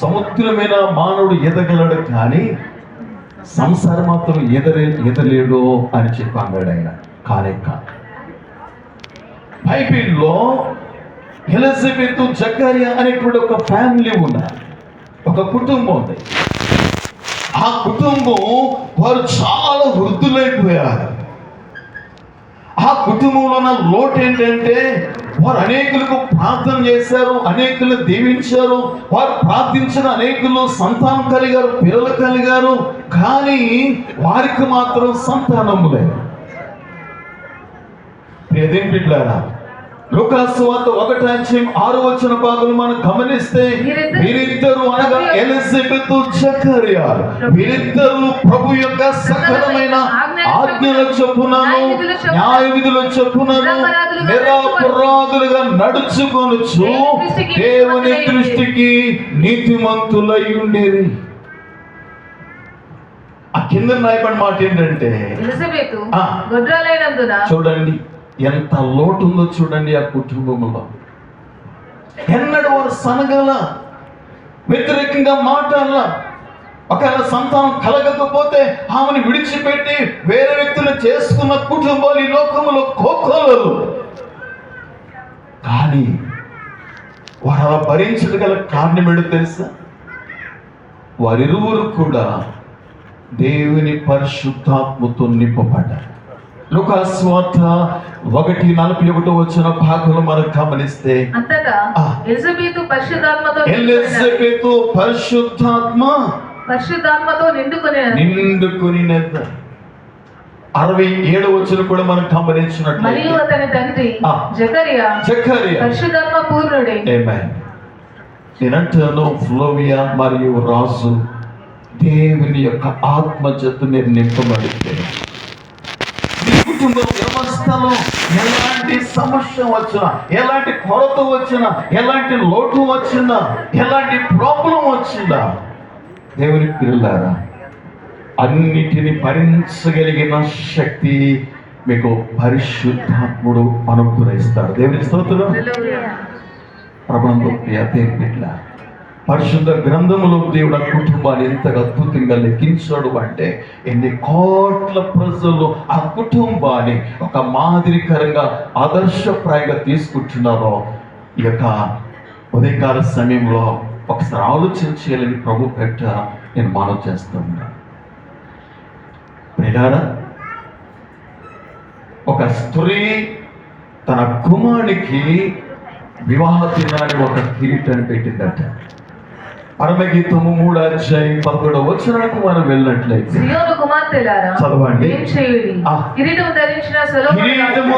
సముద్రమైన మానవుడు ఎదగలడు కానీ సంసారం మాత్రం ఎదరే ఎదలేడు అని చెప్పి అన్నాడు ఆయన. కానే కాదు. బైబిల్లో ఎలిజబెత్ జకరియా అనేటువంటి ఒక ఫ్యామిలీ ఉన్నారు. ఒక కుటుంబం ఉంది. ఆ కుటుంబం వారు చాలా వృద్ధులైపోయారు. ఆ కుటుంబంలో ఉన్న లోటు ఏంటంటే వారు అనేకులకు ప్రార్థన చేశారు అనేకులు దీవించారు వారు ప్రార్థించిన అనేకులు సంతానం కలిగారు పిల్లలు కలిగారు కానీ వారికి మాత్రం సంతానం లేదు. ప్రియదేం బిడ్డారా లూకాసు వార్త ఒకటి అధ్యాయం ఆరు వచ్చిన భాగం మనం గమనిస్తే వీరిద్దరు అనగా ఎలిజబెత్ జకరియా. వీరిద్దరు ప్రభు యొక్క సకలమైన ఆజ్ఞల చొప్పునను న్యాయ విధుల చొప్పునను నిరాపరాధులుగా నడుచుకొనుచు దేవుని దృష్టికి నీతిమంతులై ఉండేది ఆ కింద రాయబడిన మాట ఏంటంటే చూడండి. ఎంత లోటు ఉందో చూడండి ఆ కుటుంబంలో. ఎన్నడూ వారు సనగల వ్యతిరేకంగా మాట్లాడాల. ఒకవేళ సంతానం కలగకపోతే ఆమెను విడిచిపెట్టి వేరే వ్యక్తులు చేసుకున్న కుటుంబాలు ఈ లోకంలో కోకోలలు కానీ వారు అలా భరించగల కారణం ఏంటో తెలుసా? వారిరువురు కూడా దేవుని పరిశుద్ధాత్మతో నింపబడ్డారు. లుకాస్వార్త ఒకటి నలభై ఒకటో వచ్చిన భాగంలో మనం గమనిస్తే అంతటా. ఎలిజబెతు పరిశుద్ధాత్మతో ఎలిజబెతు పరిశుద్ధాత్మ పరిశుద్ధాత్మతో నిండుకొని నిండుకుని అరవై ఏడు వచ్చిన కూడా మనం మరియు గమనించినట్లయితే అతని తండ్రి. జకరియా జకరియా పరిశుద్ధాత్మ పూర్ణుడే. నేనంటాను ఫ్లోవియా మరియు రాజు దేవుని యొక్క ఆత్మ చేత మీరు నింపబడితే కుటుంబ వ్యవస్థలో ఎలాంటి సమస్య వచ్చినా ఎలాంటి కొరత వచ్చినా ఎలాంటి లోటు వచ్చినా ఎలాంటి ప్రాబ్లం వచ్చినా దేవుని పిల్లారా అన్నిటిని భరించగలిగిన శక్తి మీకు పరిశుద్ధాత్ముడు అనుగ్రహిస్తాడు. దేవుని స్తోత్రం. ప్రభుత్వ బిడ్డ పరిశుద్ధ గ్రంథములో దేవుడు ఆ కుటుంబాన్ని ఎంతగా అద్భుతంగా లెక్కించాడు అంటే ఎన్ని కోట్ల ప్రజలు ఆ కుటుంబాన్ని ఒక మాదిరికరంగా ఆదర్శప్రాయంగా తీసుకుంటున్నారో ఈ యొక్క ఉదయకాల సమయంలో ఒకసారి ఆలోచన చేయాలని ప్రభు పెట్ట నేను మనవి చేస్తున్నాను ప్రియారా ఒక స్త్రీ తన కుమారునికి వివాహ దినాన్ని ఒక కిరీటాన్ని పెట్టిందట. పరమగీతము మూడు అధ్యాయం పదకొండవ వచనానికి మనం వెళ్ళినట్లయితే చదవండి.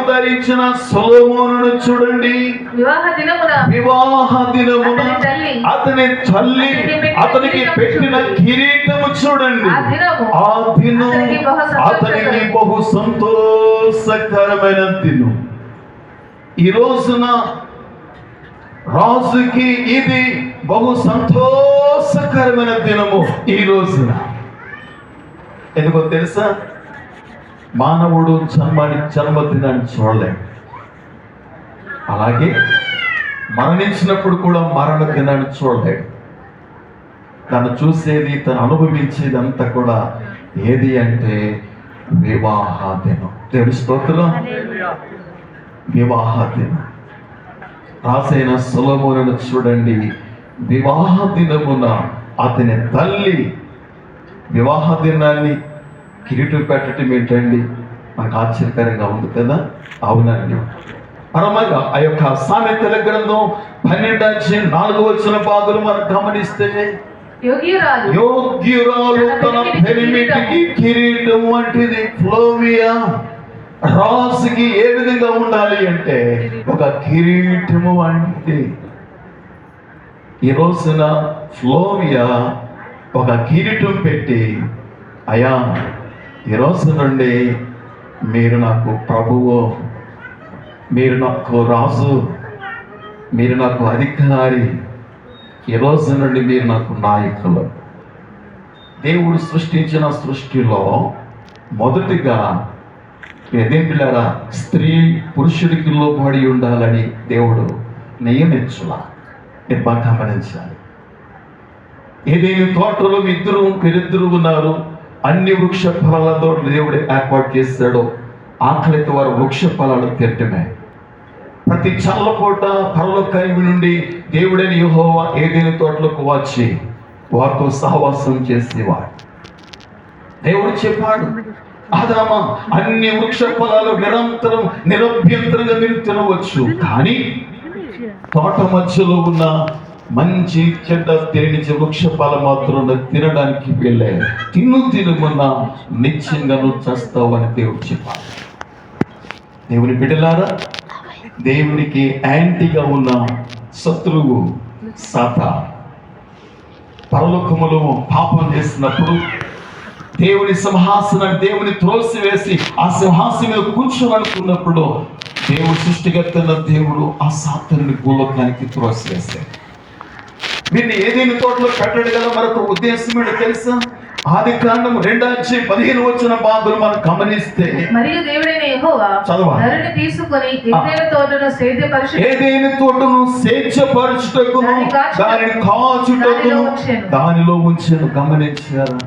ధరించిన సొలొమోను చూడండి. వివాహ దినమున? వివాహ దినమున అతని తల్లి. అతని తల్లి అతనికి పెట్టిన కిరీటము చూడండి. ఆ దినము దినం అతనికి బహు అతనికి బహు సంతోషకరమైన దినం. ఈ రోజున రాజుకి ఇది బహు సంతోషకరమైన దినము ఈ రోజున ఎందుకో తెలుసా? మానవుడు జన్మని జన్మదినాన్ని చూడలేడు. అలాగే మరణించినప్పుడు కూడా మరణ దినాన్ని చూడలేడు. తను చూసేది తను అనుభవించేది అంతా కూడా ఏది అంటే వివాహ దినం. దేవుడి స్తోత్రం. వివాహ దినం. రాసైన సులభములను చూడండి. వివాహ దినమున అతని తల్లి వివాహ దినాన్ని కిరీటం పెట్టడం ఏంటండి? మనకు ఆశ్చర్యకరంగా ఉంది కదా? అవునండి. పరమగా ఆ యొక్క సామెతల గ్రంథం పన్నెండు అధ్యాయం నాలుగు వచ్చిన భాగులు మనం గమనిస్తే యోగ్యురాలు. యోగ్యురాలు తన పెరిమిటికి కిరీటం వంటిది. ఫ్లోవియా రాజుకి ఏ విధంగా ఉండాలి అంటే ఒక కిరీటము వంటిది. ఈ రోజున ఫ్లోవియా ఒక కిరీటం పెట్టి అయా ఈ రోజు నుండి మీరు నాకు ప్రభువు మీరు నాకు రాజు మీరు నాకు అధికారి ఈ రోజు నుండి మీరు నాకు నాయకులు. దేవుడు సృష్టించిన సృష్టిలో మొదటిగా ఎదేం స్త్రీ పురుషుడికి లోబడి ఉండాలని దేవుడు నియమించులా బాగా గమనించాలి ఏదైనా తోటలో ఇద్దరు పెరిద్దరు ఉన్నారు అన్ని వృక్ష ఫలాలతో దేవుడు ఏర్పాటు చేస్తాడో ఆకలితో వారు వృక్ష ఫలాలు తినటమే. ప్రతి చల్లపూట పరలోకాయమి నుండి దేవుడైన యుహోవా ఏదైనా తోటలకు వచ్చి వారితో సహవాసం చేసేవాడు. దేవుడు చెప్పాడు ఆదామా అన్ని వృక్ష ఫలాలు నిరంతరం నిరభ్యంతరంగా మీరు తినవచ్చు. కానీ తోట మధ్యలో ఉన్న మంచి చెడ్డ తేనిచే వృక్ష మాత్రం తినడానికి వెళ్ళే. తిను తినుమన్న నిత్యంగా నువ్వు చేస్తావు అని దేవుడు చెప్పాలి దేవుని బిడ్డలారా దేవునికి యాంటీగా ఉన్న శత్రువు సాత పరలోకములో పాపం చేసినప్పుడు దేవుని సింహాసనం దేవుని త్రోసివేసి ఆ సింహాసనం మీద కూర్చోవాలనుకున్నప్పుడు దేవుడు సృష్టికర్తన దేవుడు ఆ సాతనుని భూలోకానికి త్రోసివేశాడు వీరిని ఏదైనా తోటలో పెట్టడు కదా మరొక ఉద్దేశం ఏంటో తెలుసా ఆది కాండం రెండాచి పదిహేను వచ్చిన బాధలు మనం గమనిస్తే మరియు దేవుడైన యెహోవా. నరుని తీసుకొని ఏదైనా తోటను సేద్యపరచు ఏదైనా తోటను దాన్ని కాచుటకు- దానిని కాచుటకును. దానిలో ఉంచాను గమనించారా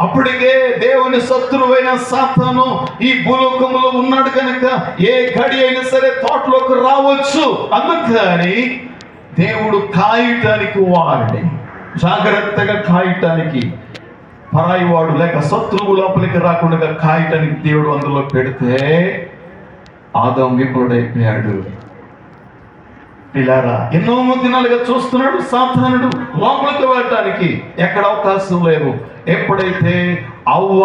అప్పటికే దేవుని శత్రువైన సాతాను ఈ భూలోకంలో ఉన్నాడు కనుక ఏ గడి అయినా సరే తోటలోకి రావచ్చు. అందుకని దేవుడు కాయటానికి వాడి జాగ్రత్తగా కాయటానికి పరాయి వాడు లేక శత్రువు లోపలికి రాకుండా కాయటానికి దేవుడు అందులో పెడితే ఆదం విపుడైపోయాడు పిల్లారా ఎన్నో దినాలుగా చూస్తున్నాడు సాధనుడు లోపలికి వెళ్ళటానికి ఎక్కడ అవకాశం లేదు ఎప్పుడైతే అవ్వ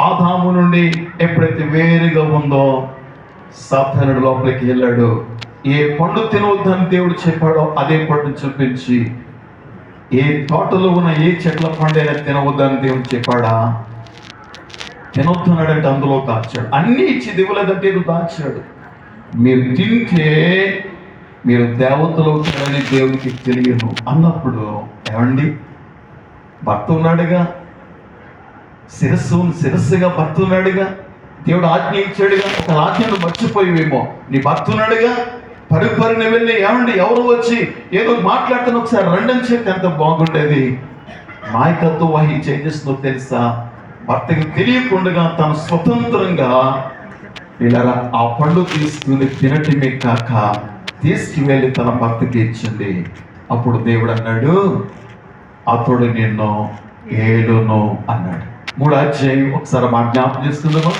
ఆదాము నుండి ఎప్పుడైతే వేరుగా ఉందో సాధనుడు లోపలికి వెళ్ళాడు. ఏ పండు తినవద్దని దేవుడు చెప్పాడో అదే పండు చూపించి ఏ తోటలో ఉన్న ఏ చెట్ల పండైనా తినవద్దని దేవుడు చెప్పాడా? తినొద్దున్నాడంటే అందులో దాచాడు. అన్ని ఇచ్చి దిగులేదంటే దాచాడు. మీరు తింటే మీరు దేవతలు అవుతారని దేవునికి తెలియదు అన్నప్పుడు ఏమండి? భర్త ఉన్నాడుగా? శిరస్సు శిరస్సుగా భర్త ఉన్నాడుగా? దేవుడు ఆజ్ఞ ఇచ్చాడుగా? ఒక ఆజ్ఞను మర్చిపోయేమో నీ భర్త ఉన్నాడుగా? పరిపరిని వెళ్ళి ఏమండి? ఎవరు వచ్చి ఏదో మాట్లాడుతున్న ఒకసారి రెండని చెప్పి ఎంత బాగుండేది? నాయకత్వం వహించి ఏం చేస్తుందో తెలుసా? భర్తకి తెలియకుండా తను స్వతంత్రంగా ఇలా ఆ పండు తీసుకుని తినటమే కాక తీసుకువెళ్ళి తన భర్తకి ఇచ్చింది. అప్పుడు దేవుడు అన్నాడు అతడు నిన్ను ఏలును అన్నాడు. మూడు అధ్యాయం ఒకసారి మా జ్ఞాపకం చేసుకుందామా?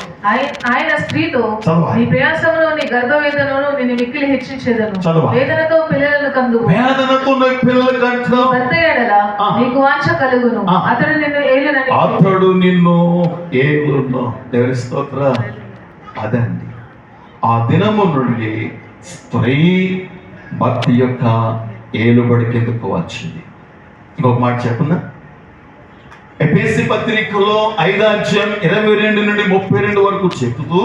ఆయన స్త్రీతో. నీ ప్రయాసమును నీ గర్భవేదనను నేను మిక్కిలి హెచ్చించేదను. వేదనతో పిల్లలను కందు వేదనతో పిల్లల కంటే భర్త ఎడల. నీకు వాంఛ కలుగును. అతడు నిన్ను ఏలునని అతడు నిన్ను ఏలును. దేవుని స్తోత్ర. అదండి. ఆ దినము నుండి స్త్రీ భక్తి యొక్క ఏలుబడి కిందకు వచ్చింది? ఇంకొక మాట చెప్పున్నా ఎపిసి పత్రికలో ఐదాధ్యాయం ఇరవై రెండు నుండి ముప్పై రెండు వరకు చెప్తూ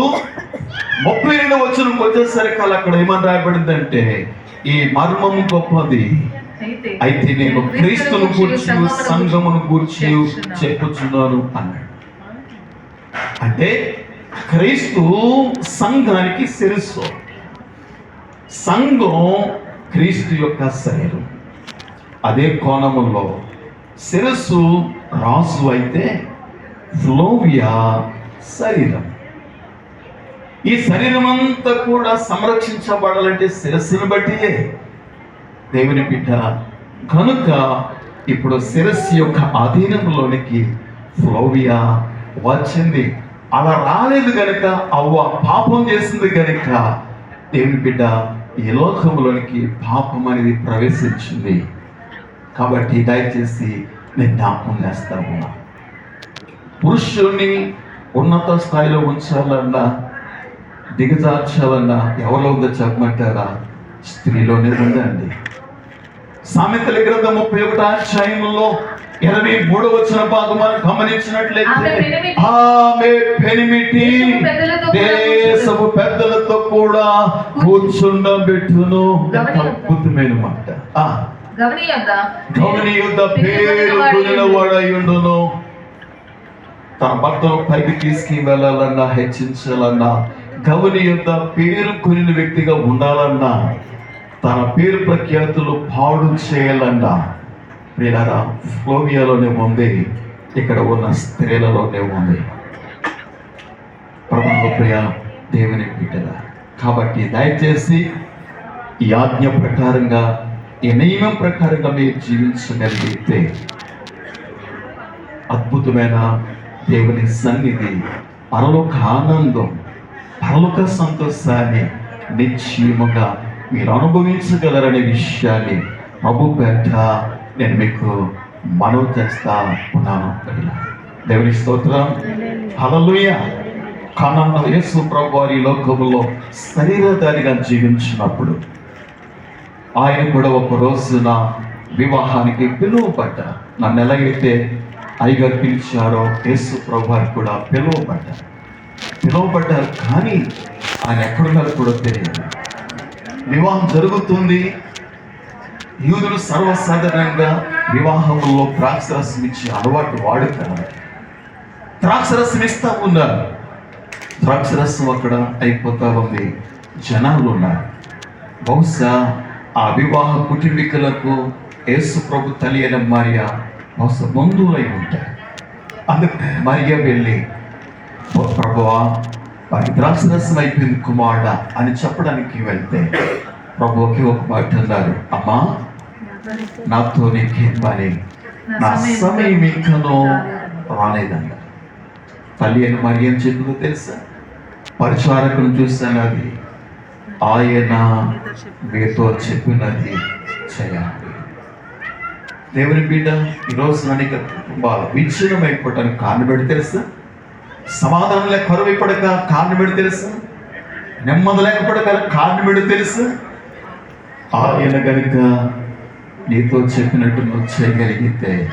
ముప్పై రెండు వచ్చిన వచ్చేసరికి అలా అక్కడ ఏమని రాయబడిందంటే ఈ మర్మము గొప్పది. అయితే అయితే నేను క్రీస్తును గూర్చి సంఘమును గూర్చి చెప్పుచున్నాను అన్నాడు. అంటే క్రీస్తు సంఘానికి శిరస్సు. సంఘం క్రీస్తు యొక్క శరీరం. అదే కోణములో శిరస్సు రాసు అయితే ఫ్లోవియా శరీరం. ఈ శరీరం అంతా కూడా సంరక్షించబడాలంటే శిరస్సును బట్టియే. దేవుని బిడ్డ కనుక ఇప్పుడు శిరస్సు యొక్క అధీనంలోనికి ఫ్లోవియా వచ్చింది. అలా రాలేదు గనుక అవ్వ పాపం చేసింది గనుక దేవుని బిడ్డ ఈ లోకంలోనికి పాపం అనేది ప్రవేశించింది. కాబట్టి దయచేసి నేను జ్ఞాపకం చేస్తాను పురుషుల్ని ఉన్నత స్థాయిలో ఉంచాలన్నా దిగజార్చాలన్నా ఎవరిలో ఉందో చెప్పమంటారా? స్త్రీలోనే ఉందండి. సామెతల గ్రంథం ముప్పై ఒకటో అధ్యాయంలో ఇరవై మూడో వచ్చిన భాగం మనం గమనించినట్లయితే ఆమె పెనిమిటి. కూడా కూర్చుండబెట్టును. అద్భుతమైన మాట పేరు తన భర్తను పైకి తీసుకు వెళ్ళాలన్నా హెచ్చించాలన్నా గవని యొక్క పేరు కొనిన వ్యక్తిగా ఉండాలన్నా తన పేరు ప్రఖ్యాతులు పాడు చేయాలన్నా వీళ్ళారా ఫ్లోవియాలోనే ఉంది. ఇక్కడ ఉన్న స్త్రీలలోనే ఉంది. ప్రభావ ప్రియ దేవుని బిడ్డల. కాబట్టి దయచేసి ఈ ఆజ్ఞ ప్రకారంగా ఈ నియమం ప్రకారంగా మీరు జీవించగలిగితే అద్భుతమైన దేవుని సన్నిధి పరలోక ఆనందం పరలోక సంతోషాన్ని నిశ్చయముగా మీరు అనుభవించగలరనే విషయాన్ని ప్రభు పేట నేను మీకు మనవి చేస్తా ఉన్నాను. దేవుని స్తోత్రం. హల్లెలూయ కానన్న యేసు ప్రభు వారి లోకములో శరీరధారిగా జీవించినప్పుడు ఆయన కూడా ఒక రోజున వివాహానికి పిలువబడ్డారు నన్ను ఎలాగైతే అయ్యగారు పిలిచారో యేసు ప్రభు వారు కూడా పిలువబడ్డారు పిలువబడ్డారు కానీ ఆయన ఎక్కడున్నారు కూడా తెలియదు. వివాహం జరుగుతుంది. యూదులు సర్వసాధారణంగా వివాహంలో ద్రాక్షరసం ఇచ్చే అలవాటు వాడుతారు. ద్రాక్షరసం ఇస్తా ఉన్నారు. ద్రాక్షరసం అక్కడ అయిపోతా ఉంది. జనాలు ఉన్నారు. బహుశా ఆ వివాహ కుటుంబీకులకు యేసు ప్రభు తల్లి అయిన మరియా బహుశా బంధువులై ఉంటారు. అందుకే మార్య వెళ్ళి "ఓ ప్రభువా వారికి ద్రాక్షరసం అయిపోయింది కుమారుడ అని చెప్పడానికి వెళ్తే ప్రభుకి ఒక మాట అన్నారు అమ్మా నాతో నీకేం పని? నా సమయం ఇంకనో రాలేదన్నారు. తల్లి అని మరి ఏం చెప్పిందో తెలుసా? పరిచారకులు చూస్తున్నది ఆయన మీతో చెప్పినది చేయాలి దేవుని బిడ్డ ఈరోజు అనేక కుటుంబాలు విచ్ఛిన్నమైపోవటానికి కారణం పెడి తెలుసా? సమాధానం లేక కరువు కారణం పెడి తెలుసా? నెమ్మది లేకపోవడక కారణం పెడి తెలుసా? ఆయన కనుక నీతో చెప్పినట్టు నువ్వు చేయగలిగితే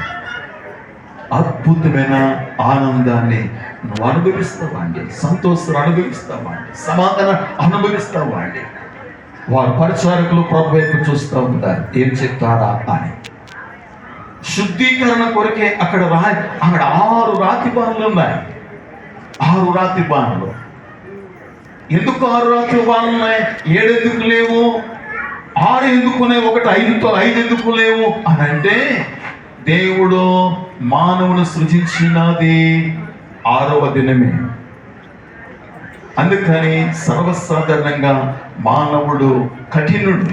అద్భుతమైన ఆనందాన్ని నువ్వు అనుభవిస్తావండి సంతోషం అనుభవిస్తావాండి. సమాధానం అనుభవిస్తావాండి. వారు పరిచారకులు ప్రభు వైపు చూస్తూ ఉంటారు. ఏం చెప్తారా అని. శుద్ధీకరణ కొరకే అక్కడ రా అక్కడ ఆరు రాతి బాణలు ఉన్నాయి. ఆరు రాతి బాణలు. ఎందుకు ఆరు రాతి బాణలు ఉన్నాయి? ఏడు ఎందుకు లేవు? ఆరు ఎందుకునే ఒకటి ఐదుతో ఐదు ఎందుకు లేవు? అని అంటే దేవుడు మానవుని సృజించినది ఆరవ దినమే. అందుకని సర్వసాధారణంగా మానవుడు కఠినుడు.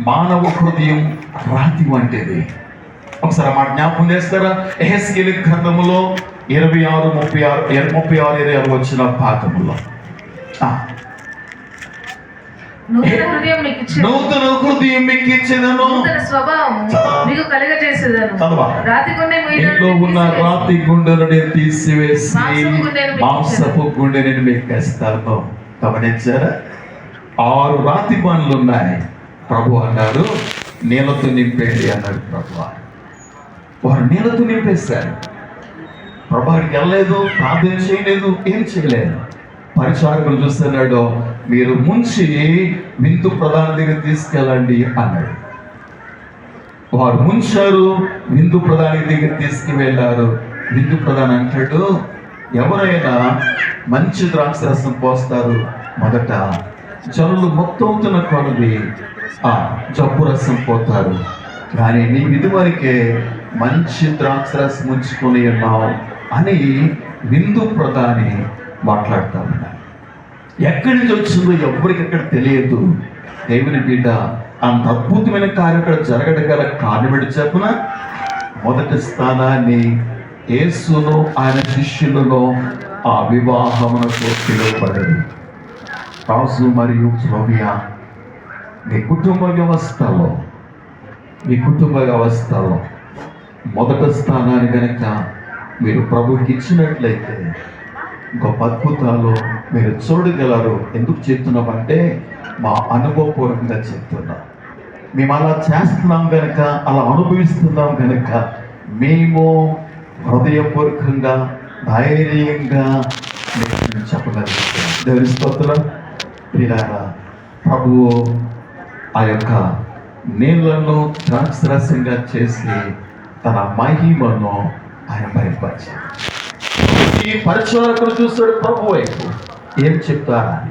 మానవ హృదయం రాతి వంటిది. ఒకసారి మా జ్ఞాపకం చేస్తారా? ఎహెస్కిలి గ్రంథములో ఇరవై ఆరు ముప్పై ఆరు ముప్పై ఆరు ఇరవై ఆరు వచ్చిన భాగములో ఆ, నూతన హృదయం మీకు ఇచ్చేది నూతన హృదయం మీకు ఇచ్చేదను నూతన స్వభావం మీకు కలగజేసేదను. రాతి గుండె మీలో ఇంట్లో ఉన్న తీసివేసి, రాతి గుండెలని తీసివేసి మాంసపు మాంసపు గుండెని మీకు ఇస్తాను గమనించారా? ఆరు రాతి పనులు ఉన్నాయి. ప్రభు అన్నారు నీళ్ళతో నింపేయండి అన్నాడు ప్రభు. వారు నీళ్ళతో నింపేశారు. ప్రభు అక్కడికి వెళ్ళలేదు ప్రార్థన చేయలేదు ఏం చేయలేదు. పరిచారకులు చూస్తున్నాడు మీరు ముంచి విందు ప్రధాన దగ్గర తీసుకెళ్ళండి అన్నాడు. వారు ముంచారు విందు ప్రధాని దగ్గర తీసుకువెళ్ళారు. విందు ప్రధాని అంటాడు ఎవరైనా మంచి ద్రాక్ష రసం పోస్తారు మొదట జనులు మొత్తవుతున్న కొలది ఆ జబ్బు రసం పోతారు. కానీ నీ ఇదివరకే మంచి ద్రాక్షరసం ఉంచుకొని ఉన్నావు అని విందు ప్రధాని మాట్లాడతాను ఎక్కడి నుంచి వచ్చిందో ఎవరికి ఎక్కడ తెలియదు. దేవుని బిడ్డ అంత అద్భుతమైన కార్యం అక్కడ జరగడం గల కారణం చెప్పున? మొదటి స్థానాన్ని ఏసులో ఆయన శిష్యులలో ఆ వివాహమునకు పిలువబడదు రాజు మరియు ఫ్లోవియా మీ కుటుంబ వ్యవస్థలో మీ కుటుంబ వ్యవస్థలో మొదటి స్థానాన్ని కనుక మీరు ప్రభుకి ఇచ్చినట్లయితే గొప్ప అద్భుతాలు మీరు చూడగలరు. ఎందుకు చెప్తున్నామంటే మా అనుభవపూర్వకంగా చెప్తున్నాం. మేము అలా చేస్తున్నాం కనుక అలా అనుభవిస్తున్నాం కనుక మేము హృదయపూర్వకంగా ధైర్యంగా మేము చెప్పగలుగుతాం. దేవుని స్తోత్రం. ప్రియారా ప్రభువు ఆ యొక్క నీళ్ళను ద్రాక్షరసంగా చేసి తన మహిమను ఆయన బయటపరిచారు ఈ పరిశోధకులు చూస్తాడు ప్రభు వైపు. ఏం చెప్తారా? అని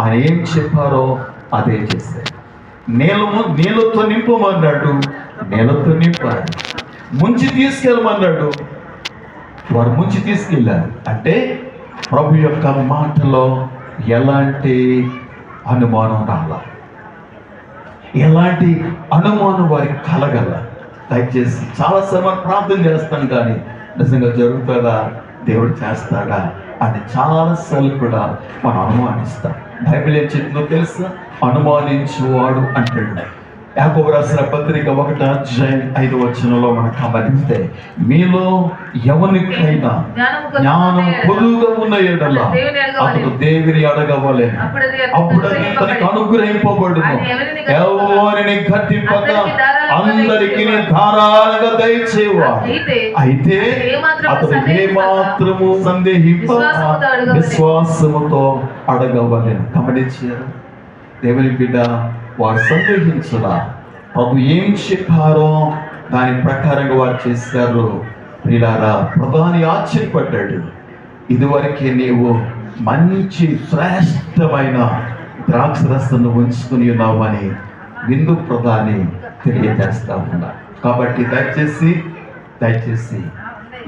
ఆయన ఏం చెప్పారో అదే చేశారు నేల నీళ్ళతో నింపమన్నాడు నేలతో నింపారు ముంచి తీసుకెళ్ళమన్నాడు వారు ముంచి తీసుకెళ్ళారు. అంటే ప్రభు యొక్క మాటలో ఎలాంటి అనుమానం రాల? ఎలాంటి అనుమానం వారికి కలగల? దయచేసి చాలా సమయం ప్రార్థన చేస్తాం కానీ నిజంగా జరుగుతుందా? దేవుడు చేస్తాడా అని చాలాసార్లు కూడా మనం అనుమానిస్తాం. బైబిల్ ఏం చెప్తుందో తెలుసా? అనుమానించువాడు అంటాడు. యాకోబు రాసిన పత్రిక ఒకటి అధ్యాయం ఐదు వచనంలో మనం గమనిస్తే మీలో ఎవరికైనా జ్ఞానం పొదువుగా ఉన్న ఎడల అడగవలెను. అతడు దేవుని అడగవలే అప్పుడు అది అప్పుడు అనుగ్రహింపబడును. ఆయన ఎవరిని గట్టింపక అందరికీ ధారాళంగా దయచేవాడు అయితే అతడు ఏ మాత్రము సందేహింప విశ్వాసముతో అడగవలెను. గమనించారు. దేవుని బిడ్డ వారు సందేహించరా? ప్రభు ఏం చెప్పారో దాని ప్రకారంగా వారు చేశారు. ప్రియులారా ప్రధాని ఆశ్చర్యపడ్డాడు. ఇదివరకే నీవు మంచి శ్రేష్టమైన ద్రాక్ష రసను ఉంచుకుని ఉన్నావని విందు ప్రధాని తెలియజేస్తా ఉన్నా కాబట్టి దయచేసి దయచేసి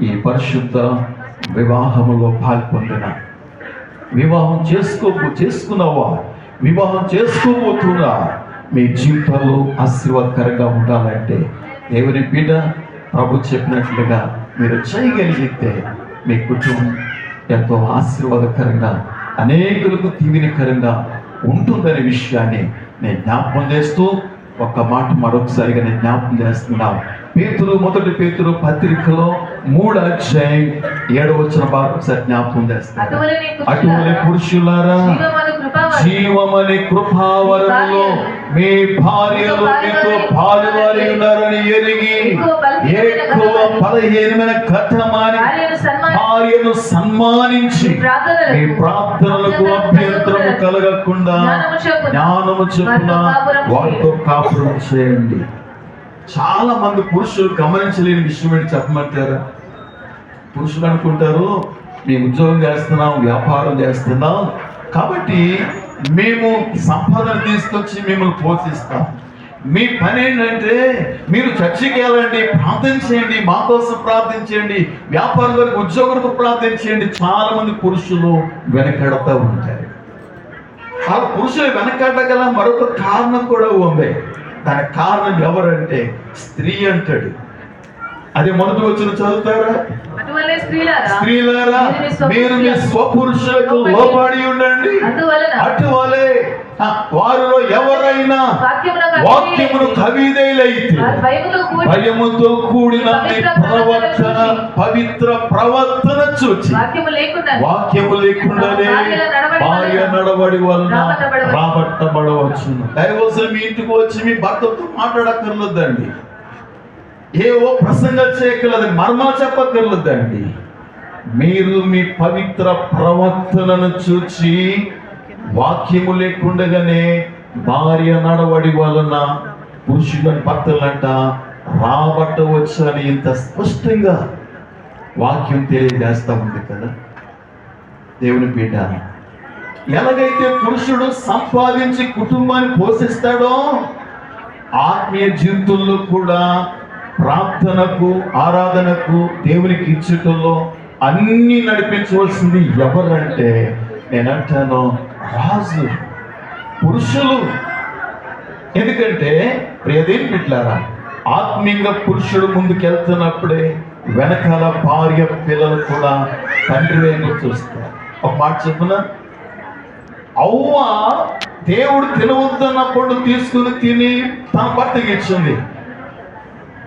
ఈ పరిశుద్ధ వివాహములో పాల్పొందిన వివాహం చేసుకో చేసుకున్నవా? వివాహం చేసుకోబోతున్నా? మీ జీవితంలో ఆశీర్వాదకరంగా ఉండాలంటే దేవుని బిడ్డ ప్రభు చెప్పినట్లుగా మీరు చేయగలిగితే మీ కుటుంబం ఎంతో ఆశీర్వాదకరంగా అనేకులకు దీవెనకరంగా ఉంటుందనే విషయాన్ని నేను జ్ఞాపకం చేస్తూ ఒక్క మాట మరొకసారిగా నేను జ్ఞాపకం చేస్తున్నా. పేతురు మొదటి పేతురు పత్రికలో మూడు అధ్యాయం ఏడవ వచ్చిన బాగా ఒకసారి జ్ఞాపకం చేస్తాను అటువంటి పురుషులారా జీవమను కృపావరం జీవమని కృపావరములో మీ భార్యలు మీతో పాలువారి ఉన్నారని ఎరిగి ఎక్కువ బలహీనమైన ఘట్టమాని భార్యను సన్మాని భార్యను సన్మానించి మీ ప్రార్థనలకు అభ్యంతరము కలగకుండా జ్ఞానము చొప్పున వారితో కాపురం చేయండి. చాలా మంది పురుషులు గమనించలేని విషయం ఏంటి చెప్పమంటారా? పురుషులు అనుకుంటారు మేము ఉద్యోగం చేస్తున్నాం వ్యాపారం చేస్తున్నాం. కాబట్టి మేము సంపద తీసుకొచ్చి మిమ్మల్ని పోషిస్తాం. మీ పని ఏంటంటే మీరు చర్చికి వెళ్ళండి ప్రార్థన చేయండి మా కోసం ప్రార్థించండి వ్యాపారం వరకు ఉద్యోగులకు ప్రార్థించండి చాలా మంది పురుషులు వెనకడతా ఉంటారు. ఆ పురుషులు వెనకడగల మరొక కారణం కూడా ఉంది. దానికి కారణం ఎవరంటే స్త్రీ అంటాడు. అదే మొదటి వచ్చిన చదువుతారా? స్త్రీలారా? మీరు మీ స్వపురుషులకు లోబడి ఉండండి. అటువలే వారిలో ఎవరైనా వాక్యమును కవిదేలైతే భయముతో కూడి భయముతో కూడిన మీ ప్రవర్తన పవిత్ర ప్రవర్తన చూచి. వాక్యము లేకుండా వాక్యము లేకుండానే భార్య నడవడి వలన రాబట్టబడవచ్చును దైవసం మీ ఇంటికి వచ్చి మీ భర్తతో మాట్లాడక్కర్లేదండి. ఏవో ప్రసంగం చేయక్కర్లేదు మర్మాలు చెప్పక్కర్లేదండి మీరు మీ పవిత్ర ప్రవర్తనను చూచి వాక్యము లేకుండగానే భార్య నడవడి వలన పురుషులను భర్తలంట రాబట్టవచ్చు అని ఇంత స్పష్టంగా వాక్యం తెలియజేస్తా ఉంది కదా. దేవుని బిడ్డ ఎలాగైతే పురుషుడు సంపాదించి కుటుంబాన్ని పోషిస్తాడో ఆత్మీయ జీవితంలో కూడా ప్రార్థనకు ఆరాధనకు దేవునికి ఇచ్చుటలో అన్ని నడిపించవలసింది ఎవరంటే నేనంటాను రాజు పురుషులు. ఎందుకంటే ప్రియదేం పెట్టారా ఆత్మీయంగా పురుషుడు ముందుకెళ్తున్నప్పుడే వెనకాల భార్య పిల్లలు కూడా తండ్రి వైపు చూస్తారు. ఒక మాట చెప్పున? అవ్వ దేవుడు తినవద్దన్న పండు తీసుకుని తిని తన భర్తకి ఇచ్చింది.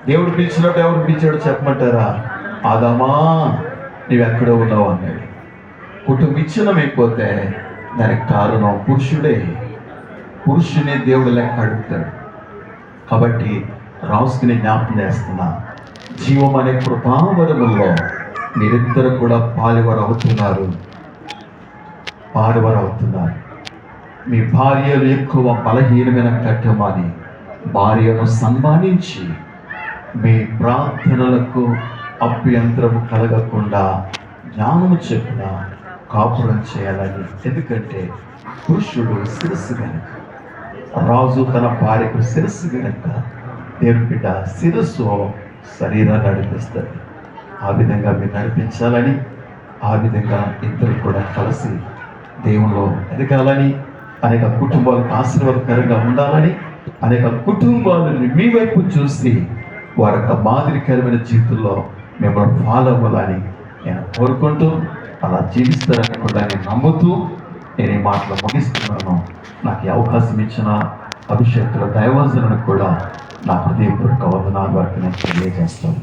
దేవుడు పిలిచినట్టు ఎవరు పిలిచాడు చెప్పమంటారా? ఆదామా నీవెక్కడో ఉన్నావు అన్నాడు. కుటుంబ దానికి కారణం పురుషుడే. పురుషుని దేవుడు లెక్క అడుగుతాడు. కాబట్టి రాసుకుని జ్ఞాపకం చేస్తున్నా జీవం అనే కృపావరములో మీరిద్దరు కూడా పాలువారు అవుతున్నారు పాలువారు అవుతున్నారు మీ భార్యలు ఎక్కువ బలహీనమైన కట్టమని భార్యను సన్మానించి మీ ప్రార్థనలకు అభ్యంతరము కలగకుండా జ్ఞానము చెప్పిన కాపురం చేయాలని. ఎందుకంటే పురుషుడు శిరస్సు గనక రాజు తన భార్యకు శిరస్సు గనక దేవుని బిడ్డ శిరస్సు శరీరాన్ని నడిపిస్తుంది ఆ విధంగా మీరు నడిపించాలని ఆ విధంగా ఇద్దరు కూడా కలిసి దేవుల్లో ఎదగాలని అనేక కుటుంబాలకు ఆశీర్వాదకరంగా ఉండాలని అనేక కుటుంబాలను మీ వైపు చూసి వారి యొక్క మాదిరికరమైన జీవితంలో మిమ్మల్ని ఫాలో అవ్వాలని నేను కోరుకుంటూ అలా జీవిస్తారని కూడా నేను నమ్ముతూ నేను ఈ మాటలు ముగిస్తున్నాను. నాకు ఈ అవకాశం ఇచ్చిన అభిషేకుల దైవజనులకు కూడా నా హృదయపూర్వక వదనాలు వారికి నేను తెలియజేస్తాను.